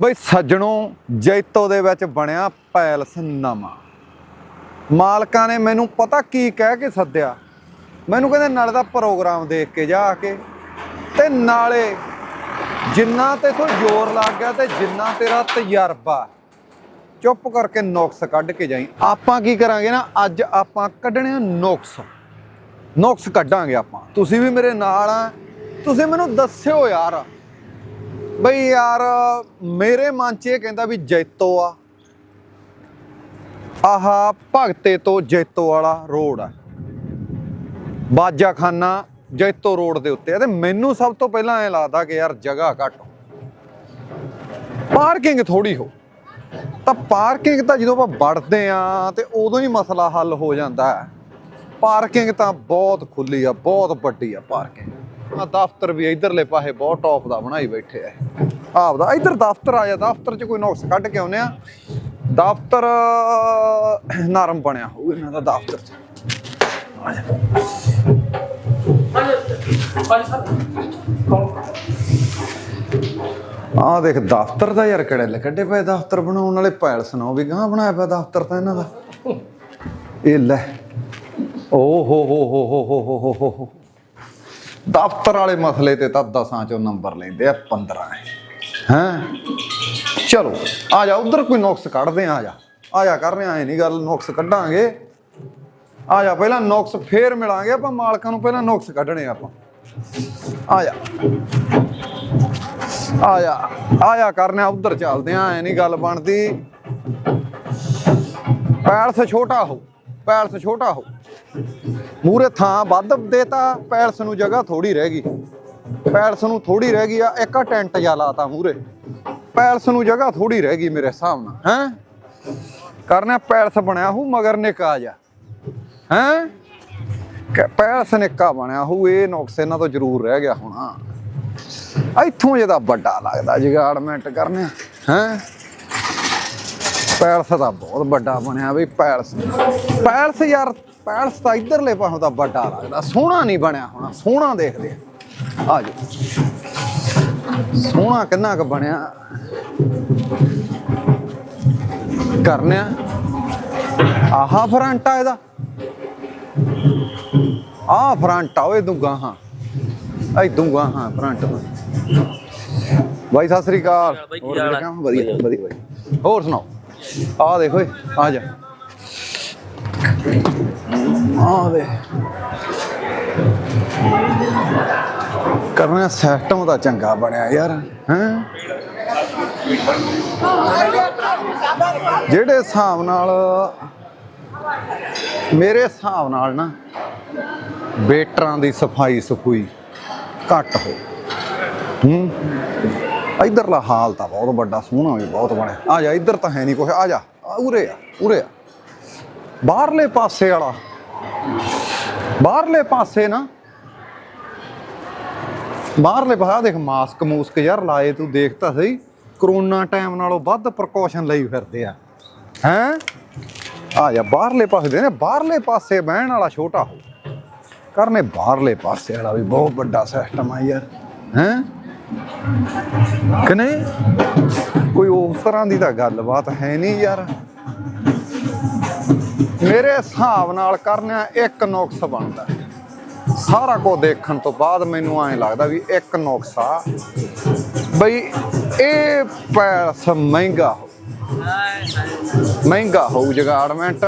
ਬਈ ਸੱਜਣੋ, ਜੈਤੋ ਦੇ ਵਿੱਚ ਬਣਿਆ ਪੈਲਸ ਨਵਾਂ। ਮਾਲਕਾਂ ਨੇ ਮੈਨੂੰ ਪਤਾ ਕੀ ਕਹਿ ਕੇ ਸੱਦਿਆ? ਮੈਨੂੰ ਕਹਿੰਦੇ, ਨਾਲੇ ਦਾ ਪ੍ਰੋਗਰਾਮ ਦੇਖ ਕੇ ਜਾ ਕੇ। ਤੇ ਨਾਲੇ ਜਿੰਨਾ ਤੇ ਤੋਂ ਜ਼ੋਰ ਲੱਗ ਗਿਆ ਤੇ ਜਿੰਨਾ ਤੇਰਾ ਤਜਰਬਾ ਚੁੱਪ ਕਰਕੇ ਨੁਕਸ ਕੱਢ ਕੇ ਜਾਈ। ਆਪਾਂ ਕੀ ਕਰਾਂਗੇ ਨਾ, ਅੱਜ ਆਪਾਂ ਕੱਢਣੇ ਆ ਨੁਕਸ। ਨੁਕਸ ਕੱਢਾਂਗੇ ਆਪਾਂ। ਤੁਸੀਂ ਵੀ ਮੇਰੇ ਨਾਲ ਆ। ਤੁਸੀਂ ਮੈਨੂੰ ਦੱਸਿਓ ਯਾਰ। ਬਈ ਯਾਰ, ਮੇਰੇ ਮਨ 'ਚ ਇਹ ਕਹਿੰਦਾ ਵੀ ਜੈਤੋ ਆ। ਆਹ ਭਗਤੇ ਤੋਂ ਜੈਤੋ ਵਾਲਾ ਰੋਡ ਆ। ਬਾਜਾਖਾਨਾ ਜੈਤੋ ਰੋਡ ਦੇ ਉੱਤੇ ਆ ਤੇ ਮੈਨੂੰ ਸਭ ਤੋਂ ਪਹਿਲਾਂ ਐ ਲੱਗਦਾ ਕਿ ਯਾਰ ਜਗ੍ਹਾ ਘੱਟ ਪਾਰਕਿੰਗ ਥੋੜੀ ਹੋ। ਤਾਂ ਪਾਰਕਿੰਗ ਤਾਂ ਜਦੋਂ ਆਪਾਂ ਵੜਦੇ ਆ ਤੇ ਉਦੋਂ ਹੀ ਮਸਲਾ ਹੱਲ ਹੋ ਜਾਂਦਾ। ਹੈ ਪਾਰਕਿੰਗ ਤਾਂ ਬਹੁਤ ਖੁੱਲੀ ਆ, ਬਹੁਤ ਵੱਡੀ ਆ ਪਾਰਕਿੰਗ। ਆ ਦਫ਼ਤਰ ਵੀ ਇਧਰਲੇ ਪਾਸੇ ਬਹੁਤ ਟੌਪ ਦਾ ਬਣਾਈ ਬੈਠੇ ਆ ਆਪਦਾ ਇਧਰ ਦਫ਼ਤਰ ਆ ਜਾ, ਦਫ਼ਤਰ 'ਚ ਕੋਈ ਨੁਕਸ ਕੱਢ ਕੇ ਆਉਨੇ ਆ। ਦਫ਼ਤਰ, ਨਰਮ ਬਣਿਆ ਹੋਊ ਇਹਨਾਂ ਦਾ ਦਫ਼ਤਰ 'ਚ। ਆ ਦੇਖ, ਦਫ਼ਤਰ ਦਾ ਯਾਰ ਕਿਹੜੇ ਕੱਢੇ ਪਏ ਦਫ਼ਤਰ ਬਣਾਉਣ ਵਾਲੇ। ਪੈਲ ਸੁਣਾਓ ਵੀ ਗਾਂ ਬਣਾਇਆ ਪਿਆ ਦਫ਼ਤਰ ਤਾਂ ਇਹਨਾਂ ਦਾ। ਇਹ ਲੈ। ਓ ਹੋ ਹੋ ਹੋ ਹੋ ਹੋ ਹੋ ਹੋ ਹੋ। ਦਫ਼ਤਰ ਵਾਲੇ ਮਸਲੇ ਤੇ ਤਾਂ ਦਸਾਂ ਚੋਂ ਨੰਬਰ ਲੈਂਦੇ ਆ 15 ਹੈ? ਚਲੋ, ਆ ਜਾ, ਉਧਰ ਕੋਈ ਨੁਕਸ ਕੱਢਦੇ ਆ ਆ ਜਾ। ਆ ਜਾ ਕਰ ਰਿਹਾ ਨਹੀਂ ਗੱਲ, ਨੁਕਸ ਕੱਢਾਂਗੇ। ਆ ਜਾ, ਪਹਿਲਾਂ ਨੁਕਸ ਫੇਰ ਮਿਲਾਂਗੇ, ਆਪਾਂ ਮਾਲਕਾਂ ਨੂੰ ਪਹਿਲਾਂ ਨੁਕਸ ਕੱਢਣੇ ਆਪਾਂ। ਆ ਜਾ। ਆ ਜਾ ਆ ਜਾ ਕਰਨੇ ਉਧਰ ਚੱਲਦੇ ਆ, ਐ ਨਹੀਂ ਗੱਲ ਬਣਦੀ। ਪੈਲਸ ਛੋਟਾ ਹੋ। ਪੈਲਸ ਛੋਟਾ ਹੋ। ਮੂਰੇ ਥਾਂ ਵੱਧ ਦੇਤਾ, ਪੈਲਸ ਨੂੰ ਜਗ੍ਹਾ ਥੋੜੀ ਰਹਿ ਗਈ। ਪੈਲਸ ਨੂੰ ਥੋੜੀ ਰਹਿ ਗਈ ਆ, ਇੱਕ ਟੈਂਟ ਜਾ ਲਾਤਾ ਮੂਰੇ ਪੈਲਸ ਨੂੰ ਜਗ੍ਹਾ ਥੋੜੀ ਰਹਿ ਗਈ ਮੇਰੇ ਹਿਸਾਬ ਨਾਲ, ਹੈ? ਕਰਨਾ ਪੈਲਸ ਬਣਿਆ ਹੂ ਮਗਰ ਨਿਕਾ ਜਾ ਹੈ? ਪੈਲਸ ਨਿੱਕਾ ਬਣਿਆ ਹੂ ਇਹ ਨੁਕਸ ਇਹਨਾਂ ਤੋਂ ਜ਼ਰੂਰ ਰਹਿ ਗਿਆ ਹੋਣਾ। ਇੱਥੋਂ ਜਿਹਦਾ ਵੱਡਾ ਲੱਗਦਾ ਜਗਾੜਮੈਂਟ ਕਰਨੇ ਹੈ? ਪੈਲਸ ਤਾਂ ਬਹੁਤ ਵੱਡਾ ਬਣਿਆ ਬਈ ਪੈਲਸ। ਪੈਲਸ ਯਾਰ ਪੈਲਸ ਤਾਂ ਇਧਰਲੇ ਪਾਸੋਂ ਤਾਂ ਵੱਡਾ ਲੱਗਦਾ। ਸੋਹਣਾ ਨਹੀਂ ਬਣਿਆ ਹੋਣਾ ਸੋਹਣਾ ਦੇਖਦੇ ਆ। ਆ ਜਾਓ। ਸੋਹਣਾ ਕਿੰਨਾ ਕੁ ਬਣਿਆ। ਕਰਨਿਆ ਆਹਾ ਫਰੰਟ ਆ ਇਹਦਾ। ਆਹ ਫਰੰਟ ਆ ਓਏ ਦੂਗਾ ਹਾਂ। ਐ ਦੂਗਾ ਹਾਂ ਫਰੰਟ ਦਾ ਬਾਈ ਸਤਿ ਸ੍ਰੀ ਅਕਾਲ। ਹੋਰ ਵਧੀਆ ਵਧੀਆ। ਹੋਰ ਸੁਣਾਓ? ਆ ਦੇਖੋ ਓਏ, ਆ ਜਾ। ਆ ਦੇ ਕਰਨਾ ਸਿਸਟਮ ਦਾ ਚੰਗਾ ਬਣਿਆ ਯਾਰ, ਹੈ? ਜਿਹੜੇ ਹਿਸਾਬ ਨਾਲ, ਮੇਰੇ ਹਿਸਾਬ ਨਾਲ ਨਾ ਵੇਟਰਾਂ ਦੀ ਸਫ਼ਾਈ ਸਫੂਈ ਘੱਟ ਹੋ। ਹੂੰ? ਇਧਰਲਾ ਹਾਲ ਤਾਂ ਬਹੁਤ ਵੱਡਾ, ਸੋਹਣਾ ਵੀ ਬਹੁਤ ਬਣਿਆ। ਆ ਜਾ, ਇੱਧਰ ਤਾਂ ਹੈ ਨਹੀਂ ਕੁਛ, ਆ ਜਾ। ਆ, ਉਰੇ ਆ ਉਰੇ ਆ। ਬਾਹਰਲੇ ਪਾਸੇ ਵਾਲਾ। ਬਾਹਰਲੇ ਪਾਸੇ ਨਾ। ਬਾਹਰਲੇ ਬਾਹਰ ਦੇਖ, ਮਾਸਕ ਮੂਸਕ ਯਾਰ ਲਾਏ ਤੂੰ, ਦੇਖ ਤਾਂ ਸਹੀ। ਕਰੋਨਾ ਟਾਈਮ ਨਾਲੋਂ ਵੱਧ ਪ੍ਰੀਕਾਸ਼ਨ ਲਈ ਫਿਰਦੇ ਆ। ਹੈਂ? ਆ ਜਾ, ਬਾਹਰਲੇ ਪਾਸੇ ਦੇ ਨੇ, ਬਾਹਰਲੇ ਪਾਸੇ ਬਹਿਣ ਵਾਲਾ ਛੋਟਾ ਹੋ। ਕਰਨੇ ਬਾਹਰਲੇ ਪਾਸੇ ਵਾਲਾ ਵੀ ਬਹੁਤ ਵੱਡਾ ਸਿਸਟਮ ਆ ਯਾਰ। ਹੈਂ? ਕਿ ਨਹੀਂ? ਕੋਈ ਉਸ ਤਰ੍ਹਾਂ ਦੀ ਤਾਂ ਗੱਲਬਾਤ ਹੈ ਨਹੀਂ ਯਾਰ। ਮੇਰੇ ਹਿਸਾਬ ਨਾਲ ਕਰਨਿਆ ਇੱਕ ਨੁਕਸ ਬਣਦਾ। ਸਾਰਾ ਕੁਝ ਦੇਖਣ ਤੋਂ ਬਾਅਦ ਮੈਨੂੰ ਐਂ ਲੱਗਦਾ ਵੀ ਇੱਕ ਨੁਕਸਾ ਬਈ ਇਹ ਪੈਸਾ ਮਹਿੰਗਾ ਹੋ ਮਹਿੰਗਾ ਹੋਊ ਜਗਾੜਮੈਂਟ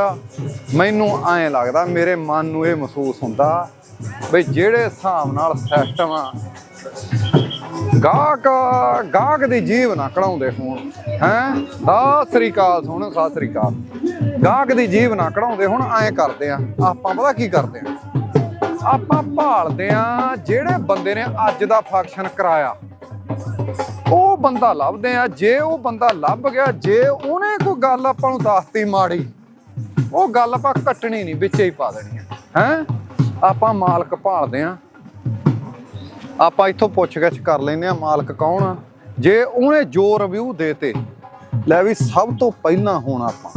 ਮੈਨੂੰ ਐਂ ਲੱਗਦਾ, ਮੇਰੇ ਮਨ ਨੂੰ ਇਹ ਮਹਿਸੂਸ ਹੁੰਦਾ, ਬਈ ਜਿਹੜੇ ਹਿਸਾਬ ਨਾਲ ਸਿਸਟਮ ਆ ਗਾਹਕ ਗਾਹਕ ਦੀ ਜੀਵ ਨਾ ਕਢਾਉਂਦੇ ਹੋਣ, ਹੈ? ਸਤਿ ਸ੍ਰੀ ਅਕਾਲ ਸੁਣ, ਸਤਿ ਸ੍ਰੀ ਅਕਾਲ। ਗਾਹਕ ਦੀ ਜੀਵ ਨਾ ਕਢਾਉਂਦੇ ਹੁਣ, ਐਂ ਕਰਦੇ ਆ, ਆਪਾਂ ਪਤਾ ਕੀ ਕਰਦੇ ਆ? ਆਪਾਂ ਭਾਲਦੇ ਆ ਜਿਹੜੇ ਬੰਦੇ ਨੇ ਅੱਜ ਦਾ ਫੰਕਸ਼ਨ ਕਰਾਇਆ। ਉਹ ਬੰਦਾ ਲੱਭਦੇ ਆ, ਜੇ ਉਹ ਬੰਦਾ ਲੱਭ ਗਿਆ, ਜੇ ਉਹਨੇ ਕੋਈ ਗੱਲ ਆਪਾਂ ਨੂੰ ਦੱਸਤੀ ਮਾੜੀ, ਉਹ ਗੱਲ ਆਪਾਂ ਕੱਟਣੀ ਨਹੀਂ, ਵਿੱਚੇ ਹੀ ਪਾ ਦੇਣੀ ਹੈ ਹੈ? ਆਪਾਂ ਮਾਲਕ ਭਾਲਦੇ ਆ ਆਪਾਂ ਇੱਥੋਂ ਪੁੱਛਗਿੱਛ ਕਰ ਲੈਨੇ ਆ ਮਾਲਕ ਕੌਣ ਆ। ਜੇ ਉਹਨੇ ਜੋ ਰਿਵਿਊ ਦੇਤੇ, ਲੈ ਵੀ ਸਭ ਤੋਂ ਪਹਿਲਾਂ ਹੁਣ ਆਪਾਂ।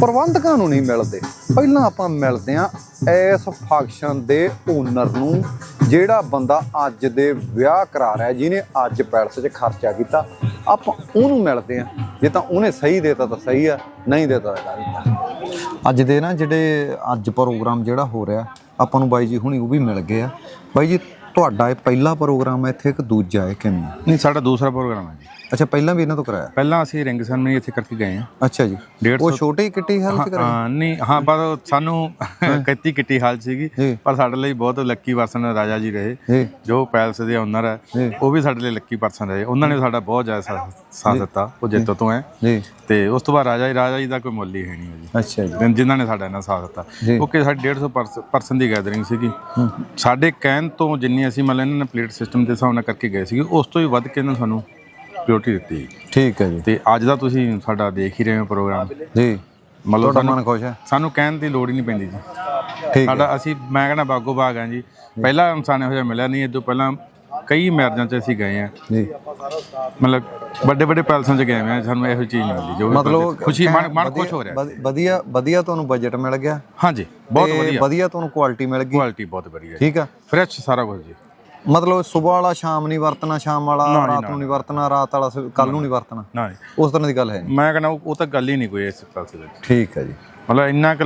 ਪ੍ਰਬੰਧਕਾਂ ਨੂੰ ਨਹੀਂ ਮਿਲਦੇ। ਪਹਿਲਾਂ ਆਪਾਂ ਮਿਲਦੇ ਆ ਇਸ ਫੰਕਸ਼ਨ ਦੇ ਓਨਰ ਨੂੰ, ਜਿਹੜਾ ਬੰਦਾ ਅੱਜ ਦੇ ਵਿਆਹ ਕਰਾ ਰਿਹਾ, ਜਿਹਨੇ ਅੱਜ ਪੈਲਸ 'ਚ ਖਰਚਾ ਕੀਤਾ। ਆਪਾਂ ਉਹਨੂੰ ਮਿਲਦੇ ਆ ਜੇ ਤਾਂ ਉਹਨੇ ਸਹੀ ਦੇਤਾ ਤਾਂ ਸਹੀ ਆ, ਨਹੀਂ ਦੇਤਾ ਤਾਂ ਗਲਤ ਅੱਜ ਦੇ ਨਾ ਜਿਹੜੇ ਅੱਜ ਪ੍ਰੋਗਰਾਮ ਜਿਹੜਾ ਹੋ ਰਿਹਾ, ਆਪਾਂ ਨੂੰ ਬਾਈ ਜੀ ਹੁਣੀ ਉਹ ਵੀ ਮਿਲ ਗਏ ਆ। ਬਾਈ ਜੀ ਤੁਹਾਡਾ ਇਹ ਪਹਿਲਾ ਪ੍ਰੋਗਰਾਮ ਹੈ, ਇੱਥੇ ਇੱਕ ਦੂਜਾ ਹੈ ਕਿਵੇਂ ਨਹੀਂ, ਸਾਡਾ ਦੂਸਰਾ ਪ੍ਰੋਗਰਾਮ ਹੈ ਜੀ। ਅੱਛਾ ਪਹਿਲਾਂ ਵੀ ਇਹਨਾਂ ਤੋਂ ਕਰਾਇਆ? ਪਹਿਲਾਂ ਅਸੀਂ ਰਿੰਗ ਸੈਰਮਨੀ ਇੱਥੇ ਕਰਕੇ ਗਏ ਹਾਂ। ਅੱਛਾ ਜੀ। ਡੇਢ ਉਹ ਸੌ- ਛੋਟੇ ਕਿੱਟੀ ਹਾਲ ਚ ਕਰਾਇਆ ਹਾਂ ਨਹੀਂ ਹਾਂ ਪਰ ਸਾਨੂੰ ਕੱਤੀ ਕਿੱਟੀ ਹਾਲ ਸੀਗੀ। ਪਰ ਸਾਡੇ ਲਈ ਬਹੁਤ ਲੱਕੀ ਪਰਸਨ ਰਾਜਾ ਜੀ ਰਹੇ ਜੀ। ਪੈਲਸ ਦੇ ਓਨਰ ਹੈ। ਉਹ ਵੀ ਸਾਡੇ ਲਈ ਲੱਕੀ ਪਰਸਨ ਰਹੇ। ਉਹਨਾਂ ਨੇ ਸਾਡਾ ਬਹੁਤ ਜ਼ਿਆਦਾ ਸਾਥ- ਦਿੱਤਾ ਉਹ ਜਿੱਤੋ ਤੋਂ ਹੈ। ਜੀ। ਤੇ ਉਸ ਤੋਂ ਬਾਅਦ ਰਾਜਾ ਜੀ ਰਾਜਾ ਜੀ ਦਾ ਕੋਈ ਮੁੱਲ ਹੀ ਹੈ ਨਹੀਂ ਜੀ। ਅੱਛਾ ਜੀ। ਜਿਨ- ਜਿਨ੍ਹਾਂ ਨੇ ਸਾਡਾ ਇਹਨਾਂ ਸਾਥ ਦਿੱਤਾ। ਓਕੇ ਸਾਡੀ 150 ਪਰਸਨ ਦੀ ਗੈਦਰਿੰਗ ਸੀਗੀ। ਸਾਡੇ ਕਹਿਣ ਤੋਂ ਜਿੰਨੀ ਅਸੀਂ ਮਤਲਬ ਇਹਨਾਂ ਨੇ ਪਲੇਟ ਸਿਸਟਮ ਦੇ ਹਿਸਾਬ ਨਾਲ ਕਰਕੇ ਗਏ ਸੀਗੇ ਉਸ ਤੋਂ ਵੀ ਵੱਧ ਕੇ ਇਹਨਾਂ ਸਾਨੂੰ ਪ੍ਰਿਓਰਟੀ ਦਿੱਤੀ। ਠੀਕ ਹੈ ਜੀ। ਤੇ ਅੱਜ ਦਾ ਤੁਸੀਂ ਸਾਡਾ ਦੇਖ ਹੀ ਰਹੇ ਹੋ ਪ੍ਰੋਗਰਾਮ ਜੀ। ਮਤਲਬ ਤੁਹਾਡਾ ਮਨ ਖੁਸ਼ ਹੈ? ਸਾਨੂੰ ਕਹਿਣ ਦੀ ਲੋੜ ਹੀ ਨਹੀਂ ਪੈਂਦੀ ਜੀ। ਠੀਕ ਸਾਡਾ ਅਸੀਂ ਮੈਂ ਕਹਿੰਦਾ ਬਾਗੋ ਬਾਗ ਆ ਜੀ। ਪਹਿਲਾ ਇਨਸਾਨ ਇਹੋ ਜਿਹਾ ਮਿਲਿਆ ਨਹੀਂ ਇਹ ਤੋਂ ਪਹਿਲਾਂ ਕਈ ਮੈਰਿਜਾਂ 'ਚ ਅਸੀਂ ਗਏ ਆ ਜੀ। ਮਤਲਬ ਵੱਡੇ ਵੱਡੇ ਪੈਲਸਾਂ 'ਚ ਗਏ ਆ ਸਾਨੂੰ ਇਹੋ ਚੀਜ਼ ਨਹੀਂ ਮਿਲਦੀ ਜੋ ਮਤਲਬ ਖੁਸ਼ੀ ਮਨ ਮਨ ਖੁਸ਼ ਹੋ ਰਿਹਾ। ਵਧ- ਵਧੀਆ ਵਧੀਆ ਤੁਹਾਨੂੰ ਬਜਟ ਮਿਲ ਗਿਆ। ਹਾਂਜੀ ਬਹੁਤ ਵਧੀਆ। ਵਧੀਆ ਤੁਹਾਨੂੰ ਕੁਆਲਿਟੀ ਮਿਲ ਗਈ। ਕੁਆਲਿਟੀ ਬਹੁਤ ਵਧੀਆ। ਠੀਕ ਆ। ਫਰੈਸ਼ ਸਾਰਾ ਕੁਝ ਜੀ। ਮਤਲਬ ਸਵੇਰ ਵਾਲਾ ਸ਼ਾਮ ਨਹੀਂ ਵਰਤਣਾ ਸ਼ਾਮ ਵਾਲਾ ਰਾਤ ਨੂੰ ਨਹੀਂ ਵਰਤਣਾ ਰਾਤ ਵਾਲਾ ਕੱਲ ਨੂੰ ਨਹੀਂ ਵਰਤਣਾ। ਨਾ ਜੀ। ਉਸ ਤਰ੍ਹਾਂ ਦੀ ਗੱਲ ਹੈ ਨਹੀਂ। ਮੈਂ ਕਹਿੰਦਾ ਉਹ ਤਾਂ ਗੱਲ ਹੀ ਨਹੀਂ ਕੋਈ ਇਸ ਪੈਲਸ ਵਿੱਚ ਠੀਕ ਹੈ ਜੀ। ਮਤਲਬ ਇੰਨਾ ਕਿ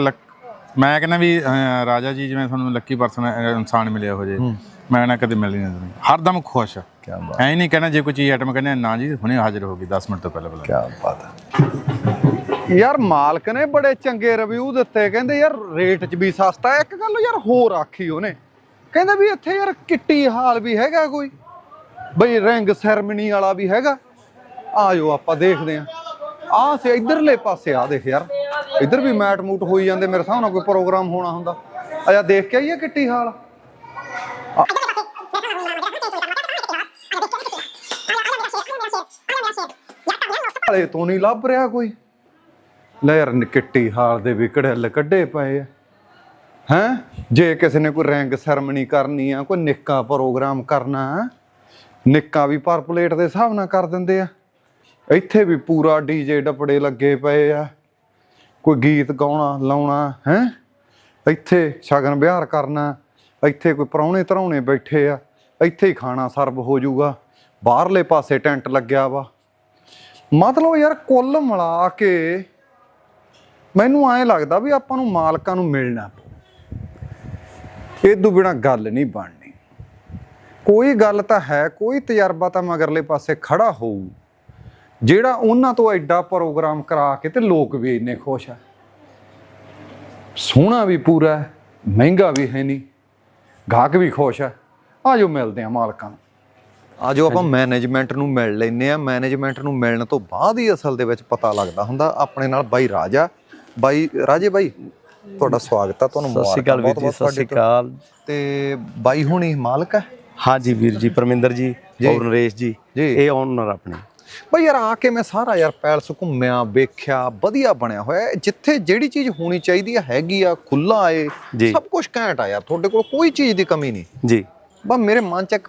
ਮੈਂ ਕਹਿੰਦਾ ਵੀ ਰਾਜਾ ਜੀ ਜਿਵੇਂ ਤੁਹਾਨੂੰ ਲੱਕੀ ਪਰਸਨ ਇਨਸਾਨ ਮਿਲਿਆ ਹੋ। ਜੇ ਮੈਂ ਕਹਿੰਦਾ ਕਦੇ ਮਿਲ ਨਹੀਂ। ਦੁਨੀਆ ਹਰਦਮ ਖੁਸ਼ ਕੀ ਬਾਤ। ਐ ਨਹੀਂ ਕਹਿਣਾ ਜੇ ਕੋਈ ਚੀਜ਼ ਆਈਟਮ ਕਹਿੰਦੇ ਨਾ ਜੀ ਹੁਣੇ ਹਾਜ਼ਰ ਹੋ ਗਈ 10 ਮਿੰਟ ਤੋਂ ਪਹਿਲਾਂ ਪਹਿਲਾਂ ਕੀ ਬਾਤ ਹੈ। ਯਾਰ ਮਾਲਕ ਨੇ ਬੜੇ ਚੰਗੇ ਰਿਵਿਊ ਦਿੱਤੇ। ਕਹਿੰਦੇ ਯਾਰ ਰੇਟ 'ਚ ਵੀ ਸਸਤਾ ਇੱਕ ਗੱਲ ਯਾਰ ਹੋਰ ਆਖੀ ਉਹਨੇ। ਕਹਿੰਦੇ ਵੀ ਇੱਥੇ ਯਾਰ ਕਿੱਟੀ ਹਾਲ ਵੀ ਹੈਗਾ ਕੋਈ। ਬਈ ਰਿੰਗ ਸੈਰਮਨੀ ਵਾਲਾ ਵੀ ਹੈਗਾ। ਆਜੋ ਆਪਾਂ ਦੇਖਦੇ ਆਂ। ਆਹ ਸੇ ਇਧਰਲੇ ਪਾਸੇ ਆ ਦੇਖ ਯਾਰ। ਇਧਰ ਵੀ ਮੈਟ ਮੂਟ ਹੋਈ ਜਾਂਦੇ, ਮੇਰੇ ਸਾਹਮਣੇ ਕੋਈ ਪ੍ਰੋਗਰਾਮ ਹੋਣਾ ਹੁੰਦਾ। ਆਜਾ ਦੇਖ ਕੇ ਆਈਏ ਕਿੱਟੀ ਹਾਲ। ਹਾਲੇ ਤੋਂ ਨਹੀਂ ਲੱਭ ਰਿਹਾ ਕੋਈ। ਲੈ ਯਾਰ, ਕਿੱਟੀ ਹਾਲ ਦੇ ਵੀ ਕੜੈਲ ਕੱਢੇ ਪਏ ਆ। ਹੈਂ? ਜੇ ਕਿਸੇ ਨੇ ਕੋਈ ਰੈਂਕ ਸੈਰਮਨੀ ਕਰਨੀ ਆ, ਕੋਈ ਨਿੱਕਾ ਪ੍ਰੋਗਰਾਮ ਕਰਨਾ ਨਿੱਕਾ ਵੀ ਪਰ ਪਲੇਟ ਦੇ ਹਿਸਾਬ ਨਾਲ ਕਰ ਦਿੰਦੇ ਆ। ਇੱਥੇ ਵੀ ਪੂਰਾ ਡੀਜੇ ਡਪੜੇ ਲੱਗੇ ਪਏ ਆ। ਕੋਈ ਗੀਤ ਗਾਉਣਾ, ਲਾਉਣਾ, ਹੈ? ਇੱਥੇ ਸ਼ਗਨ ਵਿਹਾਰ ਕਰਨਾ, ਇੱਥੇ ਕੋਈ ਪ੍ਰਾਹੁਣੇ ਧਰਾਉਣੇ ਬੈਠੇ ਆ, ਇੱਥੇ ਹੀ ਖਾਣਾ ਸਰਵ ਹੋ ਜਾਊਗਾ। ਬਾਹਰਲੇ ਪਾਸੇ ਟੈਂਟ ਲੱਗਿਆ ਵਾ। ਮਤਲਬ ਯਾਰ ਕੁੱਲ ਮਿਲਾ ਕੇ ਮੈਨੂੰ ਐਂ ਲੱਗਦਾ ਵੀ ਆਪਾਂ ਨੂੰ ਮਾਲਕਾਂ ਨੂੰ ਮਿਲਣਾ ਇਹ ਤੋਂ ਬਿਨਾ ਗੱਲ ਨਹੀਂ ਬਣਨੀ। ਕੋਈ ਗੱਲ ਤਾਂ ਹੈ ਕੋਈ ਤਜਰਬਾ ਤਾਂ ਮਗਰਲੇ ਪਾਸੇ ਖੜਾ ਹੋਊ ਜਿਹੜਾ ਉਹਨਾਂ ਤੋਂ ਐਡਾ ਪ੍ਰੋਗਰਾਮ ਕਰਾ ਕੇ ਤੇ ਲੋਕ ਵੀ ਇੰਨੇ ਖੁਸ਼ ਆ। ਸੋਹਣਾ ਵੀ ਪੂਰਾ ਮਹਿੰਗਾ ਵੀ ਹੈ ਨਹੀਂ ਗਾਹਕ ਵੀ ਖੁਸ਼ ਹੈ ਆਜੋ ਮਿਲਦੇ ਆ ਮਾਲਕਾਂ ਨੂੰ। ਆਜੋ ਆਪਾਂ ਮੈਨੇਜਮੈਂਟ ਨੂੰ ਮਿਲ ਲੈਨੇ ਆ। ਮੈਨੇਜਮੈਂਟ ਨੂੰ ਮਿਲਣ ਤੋਂ ਬਾਅਦ ਹੀ ਅਸਲ ਦੇ ਵਿੱਚ ਪਤਾ ਲੱਗਦਾ ਹੁੰਦਾ ਆਪਣੇ ਨਾਲ ਬਾਈ ਰਾਜਾ ਬਾਈ ਰਾਜੇ ਬਾਈ ਤੁਹਾਡਾ ਸਵਾਗਤ ਆ ਤੁਹਾਨੂੰ ਸਤਿ ਸ਼੍ਰੀ ਅਕਾਲ ਵੀਰ ਜੀ ਸਤਿ ਸ਼੍ਰੀ ਤੁਹਾਡੇ ਅਕਾਲ। ਤੋਂ। ਬਾਈ ਹੁਣੀ ਮਾਲਕ ਹੈ ਹਾਂਜੀ ਵੀਰ ਜੀ ਪਰਮਿੰਦਰ ਜੀ ਔਰ ਨਰੇਸ਼ ਜੀ। ਇਹ ਓਨਰ ਆਪਣੇ। ਬਈ ਯਾਰ ਆ ਕੇ ਮੈਂ ਸਾਰਾ ਯਾਰ ਪੈਲਸ ਘੁੰਮਿਆ ਵੇਖਿਆ ਵਧੀਆ ਬਣਿਆ ਹੋਇਆ। ਜਿੱਥੇ ਜਿਹੜੀ ਚੀਜ਼ ਹੋਣੀ ਚਾਹੀਦੀ ਹੈਗੀ ਆ ਖੁੱਲਾ ਏ। ਸਭ ਕੁਝ ਘੈਂਟ ਆ ਯਾਰ ਤੁਹਾਡੇ ਕੋਲ ਕੋਈ ਚੀਜ਼ ਦੀ ਕਮੀ ਨਹੀਂ। ਜੀ। ਬਸ ਮੇਰੇ ਮਨ ਚ ਇੱਕ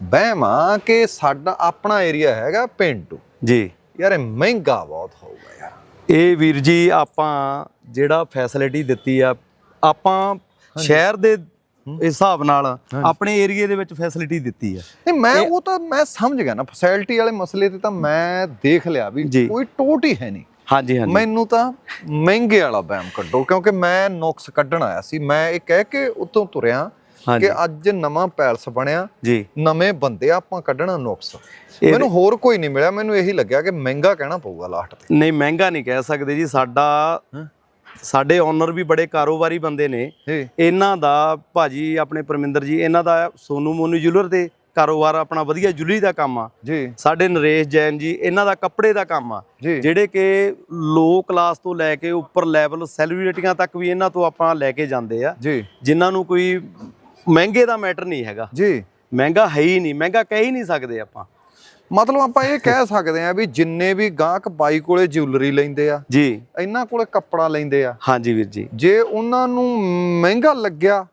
ਵਹਿਮ ਆ ਕਿ ਸਾਡਾ ਆਪਣਾ ਏਰੀਆ ਹੈਗਾ ਪਿੰਡੂ ਜੀ। ਯਾਰ ਇਹ ਮਹਿੰਗਾ ਬਹੁਤ ਹੋਊਗਾ ਇਹ ਵੀਰ ਜੀ ਆਪਾਂ ਜਿਹੜਾ ਫੈਸਿਲਿਟੀ ਦਿੱਤੀ ਆ ਆਪਾਂ ਸ਼ਹਿਰ ਦੇ ਹਿਸਾਬ ਨਾਲ ਆਪਣੇ ਏਰੀਆ ਦੇ ਵਿੱਚ ਫੈਸਿਲਿਟੀ ਦਿੱਤੀ ਆ। ਨਹੀਂ ਮੈਂ ਉਹ ਤਾਂ ਮੈਂ ਸਮਝ ਗਿਆ ਨਾ ਫੈਸਿਲਿਟੀ ਵਾਲੇ ਮਸਲੇ ਤੇ ਤਾਂ ਮੈਂ ਦੇਖ ਲਿਆ ਵੀ। ਕੋਈ ਟੋਟ ਹੀ ਹੈ ਨਹੀਂ। ਹਾਂਜੀ ਹਾਂਜੀ। ਮੈਨੂੰ ਤਾਂ ਮਹਿੰਗੇ ਵਾਲਾ ਬੈਮ ਕੱਢੋ ਕਿਉਂਕਿ ਮੈਂ ਨੁਕਸ ਕੱਢਣ ਆਇਆ ਸੀ। ਮੈਂ ਇਹ ਕਹਿ ਕੇ ਉਤੋਂ ਤੁਰਿਆ ਕਿ ਅੱਜ ਨਵਾਂ ਪੈਲਸ ਬਣਿਆ ਜੀ। ਨਵੇਂ ਬੰਦੇ ਆਪਾਂ ਕੱਢਣਾ ਨੁਕਸ। ਮੈਨੂੰ ਹੋਰ ਕੋਈ ਨਹੀਂ ਮਿਲਿਆ ਮੈਨੂੰ ਇਹੀ ਲੱਗਿਆ ਕਿ ਮਹਿੰਗਾ ਕਹਿਣਾ ਪਊਗਾ ਲਾਸਟ ਤੇ। ਨਹੀਂ ਮਹਿੰਗਾ ਨਹੀਂ ਕਹਿ ਸਕਦੇ ਜੀ ਸਾਡਾ ਸਾਡੇ ਓਨਰ ਵੀ ਬੜੇ ਕਾਰੋਬਾਰੀ ਬੰਦੇ ਨੇ। ਇਹਨਾਂ ਦਾ ਭਾਜੀ ਆਪਣੇ ਪਰਮਿੰਦਰ ਜੀ ਇਹਨਾਂ ਦਾ ਸੋਨੂ ਮੋਨੂ ਜੁਲਰ ਦੇ ਕਾਰੋਬਾਰ ਆਪਣਾ ਵਧੀਆ ਜੁਲੀ ਦਾ ਕੰਮ ਆ। ਜੀ। ਸਾਡੇ ਨਰੇਸ਼ ਜੈਨ ਜੀ ਇਹਨਾਂ ਦਾ ਕੱਪੜੇ ਦਾ ਕੰਮ ਆ। ਜੀ। ਜਿਹੜੇ ਕਿ ਲੋ ਕਲਾਸ ਤੋਂ ਲੈ ਕੇ ਉੱਪਰ ਲੈਵਲ ਸੈਲੀਬ੍ਰਿਟੀਆਂ ਤੱਕ ਵੀ ਇਹਨਾਂ ਤੋਂ ਆਪਾਂ ਲੈ ਕੇ ਜਾਂਦੇ ਆ। ਜੀ। ਜਿਨ੍ਹਾਂ ਨੂੰ ਕੋਈ ਮਹਿੰਗੇ ਦਾ ਮੈਟਰ ਨਹੀਂ ਹੈਗਾ। ਜੀ। ਮਹਿੰਗਾ ਹੈ ਹੀ ਨਹੀਂ ਮਹਿੰਗਾ ਕਹਿ ਹੀ ਨਹੀਂ ਸਕਦੇ ਆਪਾਂ। ਮਤਲਬ ਆਪਾਂ ਇਹ ਕਹਿ ਸਕਦੇ ਆ ਵੀ ਜਿੰਨੇ ਵੀ ਗਾਹਕ ਬਾਈ ਕੋਲੇ ਜਿਊਲਰੀ ਲੈਂਦੇ ਆ ਜੀ। ਇਹਨਾਂ ਕੋਲੇ ਕੱਪੜਾ ਲੈਂਦੇ ਆ। ਹਾਂਜੀ ਵੀਰ ਜੀ। ਜੇ ਉਹਨਾਂ ਨੂੰ ਮਹਿੰਗਾ ਲੱਗਿਆ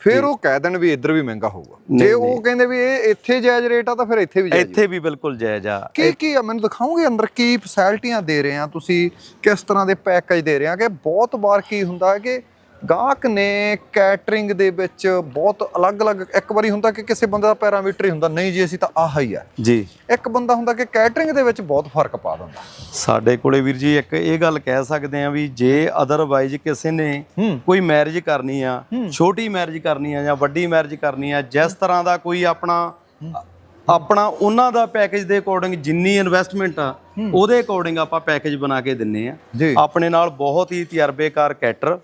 ਫਿਰ ਉਹ ਕਹਿ ਦੇਣ ਵੀ ਇੱਧਰ ਵੀ ਮਹਿੰਗਾ ਹੋਊਗਾ। ਜੇ ਉਹ ਕਹਿੰਦੇ ਵੀ ਇਹ ਇੱਥੇ ਜਾਇਜ਼ ਰੇਟ ਆ ਤਾਂ ਫਿਰ ਇੱਥੇ ਵੀ ਜਾਇਜ਼ ਇੱਥੇ ਵੀ ਬਿਲਕੁਲ ਜਾਇਜ਼ ਆ। ਕੀ ਕੀ ਆ? ਮੈਨੂੰ ਦਿਖਾਓਗੇ ਅੰਦਰ ਕੀ ਫੈਸਿਲਿਟੀਆਂ ਦੇ ਰਹੇ ਆ ਤੁਸੀਂ ਕਿਸ ਤਰ੍ਹਾਂ ਦੇ ਪੈਕੇਜ ਦੇ ਰਹੇ ਆ? ਕਿ ਬਹੁਤ ਵਾਰ ਕੀ ਹੁੰਦਾ ਹੈ ਕਿ ਗਾਹਕ ਨੇ ਕੈਟਰਿੰਗ ਦੇ ਵਿੱਚ ਬਹੁਤ ਅਲੱਗ-ਅਲੱਗ ਇੱਕ ਵਾਰੀ ਹੁੰਦਾ ਕਿ ਕਿਸੇ ਬੰਦੇ ਦਾ ਪੈਰਾਮੀਟਰ ਹੀ ਹੁੰਦਾ ਨਹੀਂ ਜੀ ਅਸੀਂ ਤਾਂ ਆਹ ਹੀ ਆ। ਜੀ। ਇੱਕ ਬੰਦਾ ਹੁੰਦਾ ਕਿ ਕੈਟਰਿੰਗ ਦੇ ਵਿੱਚ ਬਹੁਤ ਫ਼ਰਕ ਪਾ ਦਿੰਦਾ। ਸਾਡੇ ਕੋਲੇ ਵੀਰ ਜੀ ਇੱਕ ਇਹ ਗੱਲ ਕਹਿ ਸਕਦੇ ਆ ਵੀ ਜੇ ਅਦਰਵਾਈਜ਼ ਕਿਸੇ ਨੇ। ਕੋਈ ਮੈਰਿਜ ਕਰਨੀ ਆ ਛੋਟੀ ਮੈਰਿਜ ਕਰਨੀ ਆ ਜਾਂ ਵੱਡੀ ਮੈਰਿਜ ਕਰਨੀ ਆ ਜਿਸ ਤਰ੍ਹਾਂ ਦਾ ਕੋਈ ਆਪਣਾ ਆਪਣਾ ਉਹਨਾਂ ਦਾ ਪੈਕੇਜ ਦੇ ਅਕੋਰਡਿੰਗ ਜਿੰਨੀ ਇਨਵੈਸਟਮੈਂਟ ਆ ਉਹਦੇ ਅਕੋਰਡਿੰਗ ਆਪਾਂ ਪੈਕੇਜ ਬਣਾ ਕੇ ਦਿੰਨੇ ਆ। ਆਪਣੇ ਨਾਲ ਬਹੁਤ ਹੀ ਤਜਰਬੇਕਾਰ ਕੈਟਰ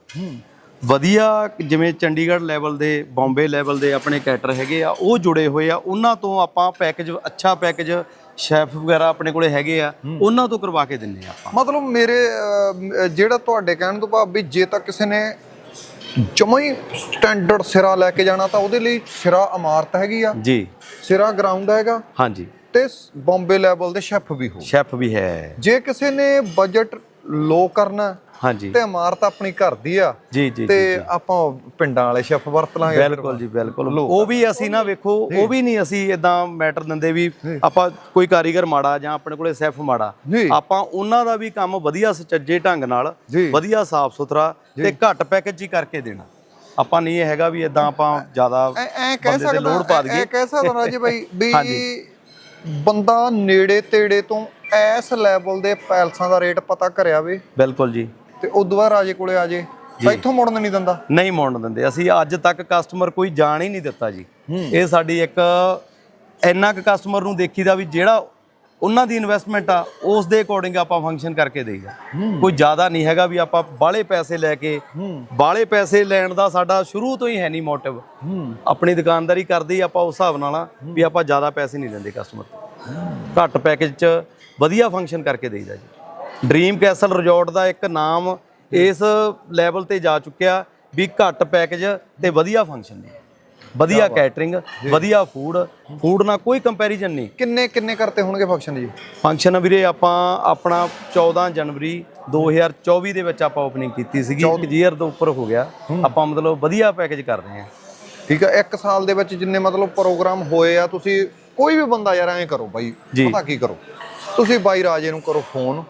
ਵਧੀਆ ਜਿਵੇਂ ਚੰਡੀਗੜ੍ਹ ਲੈਵਲ ਦੇ ਬੰਬੇ ਲੈਵਲ ਦੇ ਆਪਣੇ ਕੈਟਰ ਹੈਗੇ ਆ ਉਹ ਜੁੜੇ ਹੋਏ ਆ। ਉਹਨਾਂ ਤੋਂ ਆਪਾਂ ਪੈਕੇਜ ਅੱਛਾ ਪੈਕੇਜ ਸ਼ੈਫ ਵਗੈਰਾ ਆਪਣੇ ਕੋਲੇ ਹੈਗੇ ਆ ਉਹਨਾਂ ਤੋਂ ਕਰਵਾ ਕੇ ਦਿੰਨੇ ਆ ਆਪਾਂ। ਮਤਲਬ ਮੇਰੇ ਅਹ, ਜਿਹੜਾ ਤੁਹਾਡੇ ਕਹਿਣ ਤੋਂ ਭਾਵ ਵੀ ਜੇ ਤਾਂ ਕਿਸੇ ਨੇ ਜਮਾਂ ਹੀ ਸਟੈਂਡਰਡ ਸਿਰਾ ਲੈ ਕੇ ਜਾਣਾ ਤਾਂ ਉਹਦੇ ਲਈ ਸਿਰਾ ਇਮਾਰਤ ਹੈਗੀ ਆ। ਜੀ। ਸਿਰਾ ਗਰਾਊਂਡ ਹੈਗਾ। ਹਾਂਜੀ। ਤੇ ਬੰਬੇ ਲੈਵਲ ਦੇ ਸ਼ੈਫ ਵੀ ਹੋ। ਸ਼ੈਫ ਵੀ ਹੈ। ਜੇ ਕਿਸੇ ਨੇ ਬਜਟ ਲੋ ਕਰਨਾ ਹਾਂਜੀ। ਤੇ ਇਮਾਰਤ ਆਪਣੀ ਘਰ ਦੀ ਆ। ਜੀ ਜੀ ਤੇ ਆਪਾਂ ਪਿੰਡਾਂ ਵਾਲੇ ਸ਼ੈਫ ਵਰਤ ਲਾਂਗੇ। ਬਿਲਕੁਲ ਜੀ ਬਿਲਕੁਲ। ਉਹ ਵੀ ਅਸੀਂ ਨਾ ਵੇਖੋ ਉਹ ਵੀ ਨਹੀਂ ਅਸੀਂ ਇਦਾਂ ਮੈਟਰ ਦਿੰਦੇ ਵੀ ਆਪਾਂ ਕੋਈ ਕਾਰੀਗਰ ਮਾੜਾ ਜਾਂ ਆਪਣੇ ਕੋਲੇ ਸੈਫ ਮਾੜਾ। ਆਪਾਂ ਉਹਨਾਂ ਦਾ ਵੀ ਕੰਮ ਵਧੀਆ ਸੁਚੱਜੇ ਢੰਗ ਨਾਲ। ਵਧੀਆ ਸਾਫ਼ ਸੁਥਰਾ ਤੇ ਘੱਟ ਪੈਕੇਜ ਹੀ ਕਰਕੇ ਦੇਣਾ। ਆਪਾਂ ਨਹੀਂ ਇਹ ਹੈਗਾ ਵੀ ਇਦਾਂ ਆਪਾਂ ਜ਼ਿਆਦਾ ਐ ਐ ਕਹਿ ਬੰਦੇ ਤੇ ਲੋਡ ਪਾ ਸਕਦਾ ਐ ਦਈਏ। ਕਹਿ ਸਕਦਾ ਰਾਜੇ ਭਾਈ ਵੀ। ਬੰਦਾ ਨੇੜੇ ਤੇੜੇ ਤੋਂ ਐਸ ਲੈਵਲ ਦੇ ਪੈਲਸਾਂ ਦਾ ਰੇਟ ਪਤਾ ਕਰਿਆ ਵੇ। ਬਿਲਕੁਲ ਜੀ। ਤੇ ਉਦੋਂ ਬਾਅਦ ਰਾਜੇ ਕੋਲੇ ਆ ਜੇ ਤਾਂ ਇੱਥੋਂ ਮੁੜਨ ਨਹੀਂ ਦਿੰਦਾ? ਨਹੀਂ ਮੋੜਨ ਦਿੰਦੇ। ਅਸੀਂ ਅੱਜ ਤੱਕ ਕਸਟਮਰ ਕੋਈ ਜਾਣ ਹੀ ਨਹੀਂ ਦਿੱਤਾ ਜੀ। ਇਹ ਸਾਡੀ ਇੱਕ ਇੰਨਾ ਕੁ ਕਸਟਮਰ ਨੂੰ ਦੇਖੀਦਾ ਵੀ ਜਿਹੜਾ ਉਹਨਾਂ ਦੀ ਇਨਵੈਸਟਮੈਂਟ ਆ ਉਸ ਦੇ ਅਕੋਰਡਿੰਗ ਆਪਾਂ ਫੰਕਸ਼ਨ ਕਰਕੇ ਦੇਈਦਾ ਕੋਈ ਜ਼ਿਆਦਾ ਨਹੀਂ ਹੈਗਾ ਵੀ ਆਪਾਂ ਬਾਹਲੇ ਪੈਸੇ ਲੈ ਕੇ ਬਾਹਲੇ ਪੈਸੇ ਲੈਣ ਦਾ ਸਾਡਾ ਸ਼ੁਰੂ ਤੋਂ ਹੀ ਹੈ ਨਹੀਂ ਮੋਟਿਵ ਆਪਣੀ ਦੁਕਾਨਦਾਰੀ ਕਰਦੇ ਆਪਾਂ ਉਸ ਹਿਸਾਬ ਨਾਲ ਆ ਵੀ ਆਪਾਂ ਜ਼ਿਆਦਾ ਪੈਸੇ ਨਹੀਂ ਲੈਂਦੇ ਕਸਟਮਰ ਤੋਂ। ਘੱਟ ਪੈਕੇਜ 'ਚ ਵਧੀਆ ਫੰਕਸ਼ਨ ਕਰਕੇ ਦੇਈਦਾ ਜੀ। ਡ੍ਰੀਮ ਕੈਸਲ ਰਿਜ਼ੋਰਟ ਦਾ ਇੱਕ ਨਾਮ ਇਸ ਲੈਵਲ ਤੇ ਜਾ ਚੁੱਕਿਆ ਵੀ ਘੱਟ ਪੈਕੇਜ ਤੇ ਵਧੀਆ ਫੰਕਸ਼ਨ ਨੇ। ਵਧੀਆ ਕੈਟਰਿੰਗ ਵਧੀਆ ਫੂਡ ਫੂਡ ਨਾਲ ਕੋਈ ਕੰਪੈਰੀਜ਼ਨ ਨਹੀਂ। ਕਿੰਨੇ ਕਿੰਨੇ ਕਰਤੇ ਹੋਣਗੇ ਫੰਕਸ਼ਨ ਜੀ? ਫੰਕਸ਼ਨ ਵੀਰੇ ਆਪਾਂ ਆਪਣਾ 14 ਜਨਵਰੀ 2024 ਦੇ ਵਿੱਚ ਆਪਾਂ ਓਪਨਿੰਗ ਕੀਤੀ ਸੀਗੀ। ਇੱਕ ਈਅਰ ਤੋਂ ਉੱਪਰ ਹੋ ਗਿਆ। ਆਪਾਂ ਮਤਲਬ ਵਧੀਆ ਪੈਕੇਜ ਕਰ ਰਹੇ ਹਾਂ। ਠੀਕ ਹੈ ਇੱਕ ਸਾਲ ਦੇ ਵਿੱਚ ਜਿੰਨੇ ਮਤਲਬ ਪ੍ਰੋਗਰਾਮ ਹੋਏ ਆ ਤੁਸੀਂ ਕੋਈ ਵੀ ਬੰਦਾ ਯਾਰ ਐਂ ਕਰੋ ਬਾਈ। ਪਤਾ ਕੀ ਕਰੋ? ਤੁਸੀਂ ਬਾਈ ਰਾਜੇ ਨੂੰ ਕਰੋ ਫੋਨ